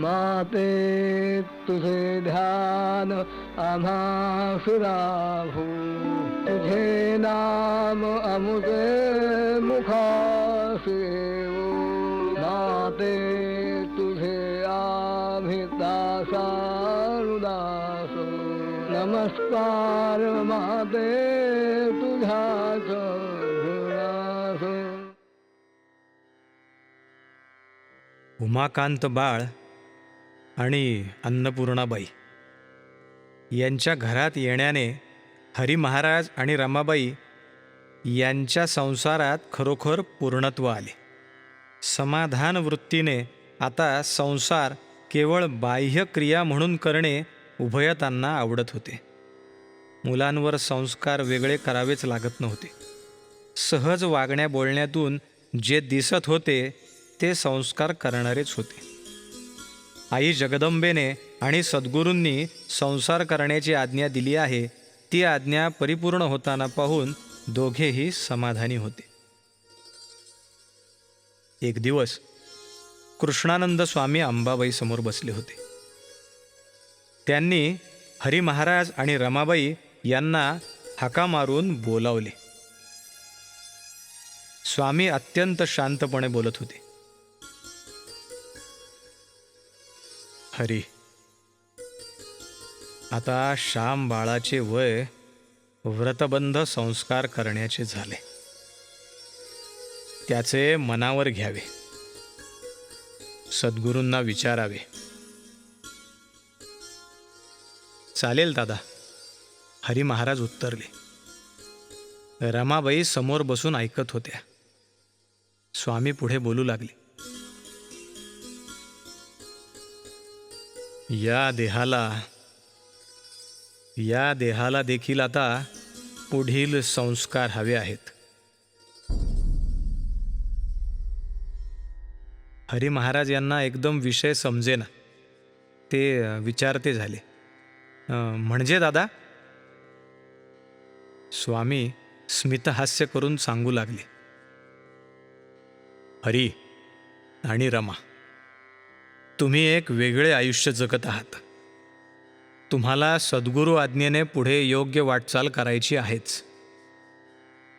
माते तुझे ध्यान आम्हा सुराभू तुझे नाम अमुते मुखासे माते तुझे आम्ही दासानुदास नमस्कार माते तुझ्याच ऋणास. उमाकांत बाळ आणि अन्नपूर्णाबाई. यांच्या घरात येण्याने हरी महाराज आणि रमाबाई यांच्या संसारात खरोखर पूर्णत्व आले. समाधान वृत्तीने आता संसार केवळ बाह्य क्रिया म्हणून करणे उभयतांना आवडत होते. मुलांवर संस्कार वेगळे करावेच लागत नव्हते. सहज वागण्या बोलण्यातून जे दिसत होते ते संस्कार करणारेच होते. आई जगदंबेने आणि सद्गुरूंनी संसार करण्याची आज्ञा दिली आहे. ती आज्ञा परिपूर्ण होताना पाहून दोघेही समाधानी होते. एक दिवस कृष्णानंद स्वामी अंबाबाई समोर बसले होते. त्यांनी हरी महाराज आणि रमाबाई यांना हाका मारून बोलावले. स्वामी अत्यंत शांतपणे बोलत होते. हरी. आता श्याम बाळाचे वय व्रतबंध संस्कार करण्याचे झाले. त्याचे मनावर घ्यावे. सद्गुरूंना विचारावे. चालेल दादा. हरी महाराज उत्तरले. रमाबाई समोर बसून ऐकत होत्या. स्वामी पुढे बोलू लागले. या देहाला या देहाला देखील आता पुढील संस्कार हवे आहेत. हरी महाराज यांना एकदम विषय समजेना. ते विचारते झाले. म्हणजे दादा? स्वामी स्मितहास्य करून सांगू लागले. हरी आणि रमा. तुम्ही एक वेगळे आयुष्य जगत आहात. तुम्हाला सद्गुरू आज्ञेने पुढे योग्य वाटचाल करायची आहेच.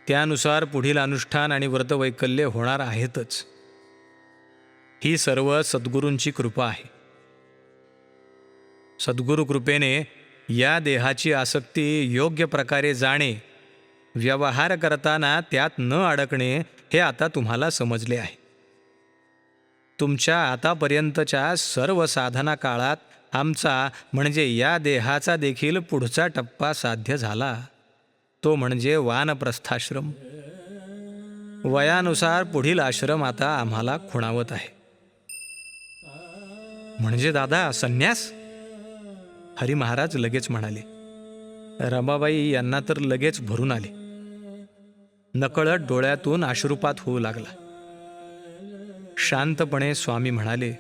त्यानुसार पुढील अनुष्ठान आणि व्रतवैकल्य होणार आहेतच. ही सर्व सद्गुरूंची कृपा आहे. सद्गुरू कृपेने या देहाची आसक्ती योग्य प्रकारे जाणे व्यवहार करताना त्यात न अडकणे हे आता तुम्हाला समजले आहे. तुमच्या आतापर्यंतच्या सर्व साधना काळात आमचा म्हणजे या देहाचा देखील पुढचा टप्पा साध्य झाला. तो म्हणजे वानप्रस्थाश्रम. वयानुसार पुढील आश्रम आता आम्हाला खुणावत आहे. म्हणजे दादा संन्यास? हरी महाराज लगेच म्हणाले. रमाबाई यांना तर लगेच भरून आले. नकळत डोळ्यातून आश्रुपात होऊ लागला. शांतपणे स्वामी म्हणाले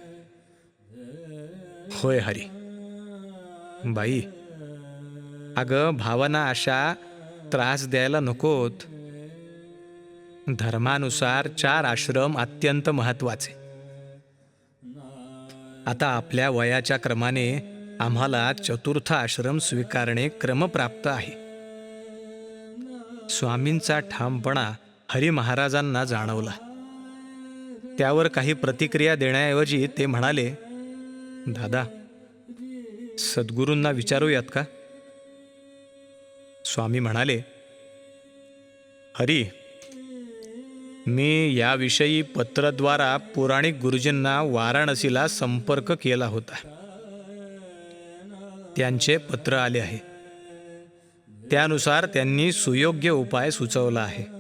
होय हरी. बाई अगं भावना अशा त्रास द्यायला नकोत. धर्मानुसार चार आश्रम अत्यंत महत्त्वाचे आता आपल्या वयाच्या क्रमाने आम्हाला चतुर्थ आश्रम स्वीकारणे क्रमप्राप्त आहे. स्वामींचा ठामपणा हरी महाराजांना जाणवला. त्यावर काही प्रतिक्रिया देण्याऐवजी ते म्हणाले दादा सद्गुरूंना विचारूयात का? स्वामी म्हणाले हरी मी याविषयी पत्रद्वारा पुराणिक गुरुजींना वाराणसीला संपर्क केला होता. त्यांचे पत्र आले आहे. त्यानुसार त्यांनी सुयोग्य उपाय सुचवला आहे.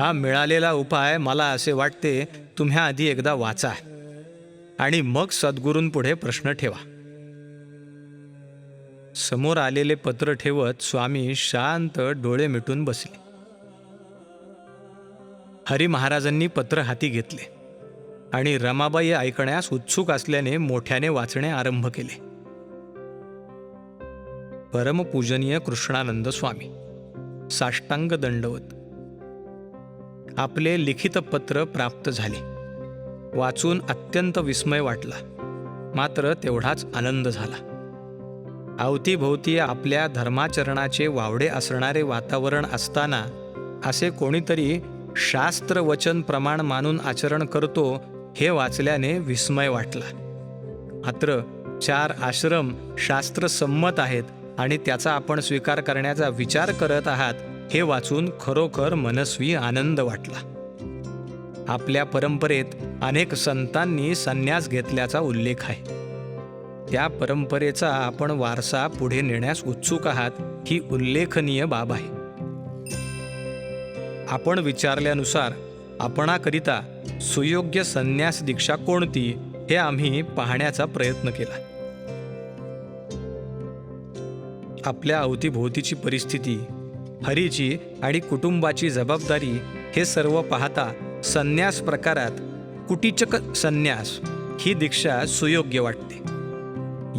हा मिळालेला उपाय मला असे वाटते तुम्ही आधी एकदा वाचा. आणि मग सद्गुरूंपुढे प्रश्न ठेवा. समोर आलेले पत्र ठेवत स्वामी शांत डोळे मिटून बसले. हरी महाराजांनी पत्र हाती घेतले आणि रमाबाई ऐकण्यास उत्सुक असल्याने मोठ्याने वाचणे आरंभ केले. परमपूजनीय कृष्णानंद स्वामी साष्टांग दंडवत आपले लिखित पत्र प्राप्त झाले. वाचून अत्यंत विस्मय वाटला. मात्र तेवढाच आनंद झाला. अवतीभोवती आपल्या धर्माचरणाचे वावडे असणारे वातावरण असताना असे कोणीतरी शास्त्र वचन प्रमाण मानून आचरण करतो हे वाचल्याने विस्मय वाटला. मात्र चार आश्रम शास्त्रसंमत आहेत आणि त्याचा आपण स्वीकार करण्याचा विचार करत आहात हे वाचून खरोखर मनस्वी आनंद वाटला. आपल्या परंपरेत अनेक संतांनी संन्यास घेतल्याचा उल्लेख आहे. त्या परंपरेचा आपण वारसा पुढे नेण्यास उत्सुक आहात ही उल्लेखनीय बाब आहे. आपण विचारल्यानुसार आपणाकरिता सुयोग्य संन्यास दीक्षा कोणती हे आम्ही पाहण्याचा प्रयत्न केला. आपल्या अवतीभोवतीची परिस्थिती हरीची आणि कुटुंबाची जबाबदारी हे सर्व पाहता संन्यास प्रकारात कुटीचक संन्यास ही दीक्षा सुयोग्य वाटते.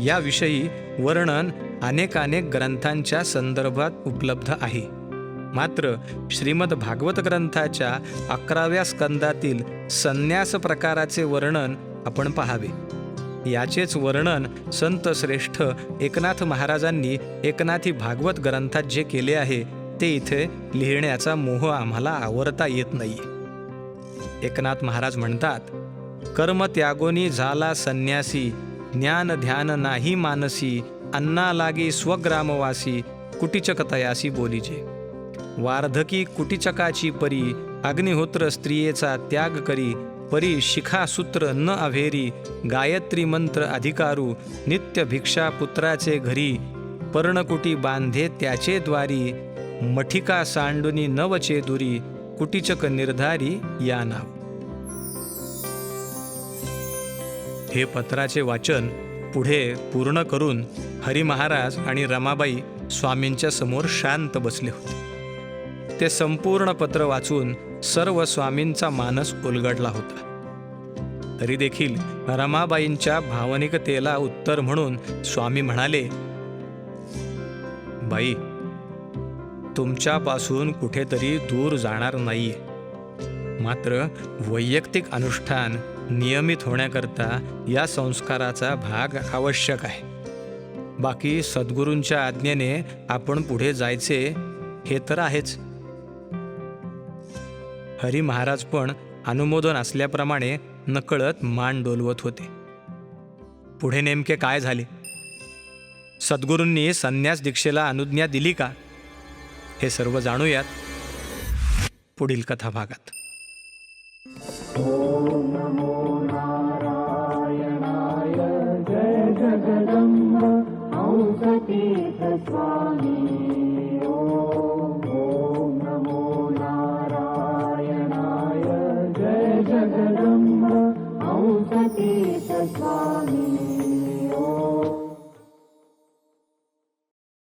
याविषयी वर्णन अनेकानेक ग्रंथांच्या संदर्भात उपलब्ध आहे. मात्र श्रीमद भागवत ग्रंथाच्या अकराव्या स्कंदातील संन्यास प्रकाराचे वर्णन आपण पाहावे. याचेच वर्णन संत श्रेष्ठ एकनाथ महाराजांनी एकनाथी भागवत ग्रंथात जे केले आहे ते इथे लिहिण्याचा मोह आम्हाला आवरता येत नाही. एकनाथ महाराज म्हणतात कर्म त्यागोनी झाला संन्यासी ज्ञान ध्यान नाही मानसी अन्ना लागी स्वग्रामवासी कुटीचकतयासी बोलीचे वार्धकी कुटीचकाची परी अग्निहोत्र स्त्रियेचा त्याग करी परी शिखासूत्र न अभेरी गायत्री मंत्र अधिकारू नित्य भिक्षा पुत्राचे घरी पर्णकुटी बांधे त्याचे द्वारी मठिका सांडुनी नवचे दुरी कुटीचक निर्धारी या नाव. हे पत्राचे वाचन पुढे पूर्ण करून हरी महाराज आणि रमाबाई स्वामींच्या समोर शांत बसले होते. ते संपूर्ण पत्र वाचून सर्व स्वामींचा मानस उलगडला होता. तरी देखील रमाबाईंच्या भावनिकतेला उत्तर म्हणून स्वामी म्हणाले बाई तुमच्यापासून कुठेतरी दूर जाणार नाही. मात्र वैयक्तिक अनुष्ठान नियमित होण्याकरता या संस्काराचा भाग आवश्यक आहे. बाकी सद्गुरूंच्या आज्ञेने आपण पुढे जायचे हे तर आहेच. हरी महाराज पण अनुमोदन असल्याप्रमाणे नकळत मान डोलवत होते. पुढे नेमके काय झाले? सद्गुरूंनी संन्यास दीक्षेला अनुज्ञा दिली का? हे सर्व जाणूयात पुढील कथा भागात स्वामी.